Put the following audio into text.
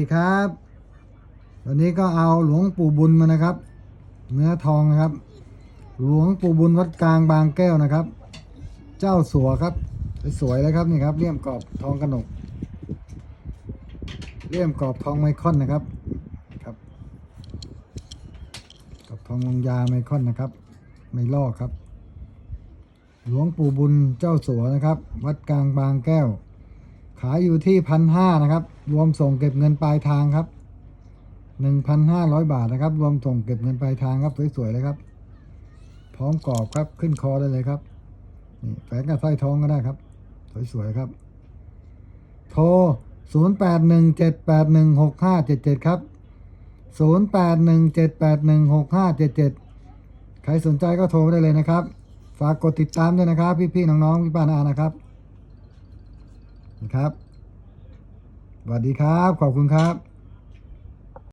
ดีครับวันนี้ก็เอาหลวงปู่บุญมานะครับ เนื้อทองนะครับ หลวงปู่บุญวัดกลางบางแก้วนะครับ เจ้าสัวครับสวยๆเลยครับนี่ครับเลี่ยมกรอบทองกระหนกเลี่ยมกรอบทองไมคอนนะครับครับกรอบทองวงยาไมคอนนะครับ ไม่ลอกครับ หลวงปู่บุญเจ้าสัวนะครับ วัดกลางบางแก้ว ขายอยู่ที่พันห้านะครับ รวมส่งเก็บเงินปลายทางครับหนึ่งพันห้าร้อยบาทนะครับ รวมส่งเก็บเงินปลายทางครับสวยๆเลยครับ พร้อมกรอบครับขึ้นคอได้เลยครับนี่แฝงกับสร้อยทองก็ได้ครับ สวยๆครับ โทร0 8 1 7 8 1 6 5 7 7ครับ0 8 1 7 8 1 6 5 7 7ใครสนใจก็โทรได้เลยนะครับ ฝากกดติดตามด้วยนะครับ พี่ๆน้องๆพี่ป้านาอานะครับนะครับ วัสดีครับ ขอบคุณครับ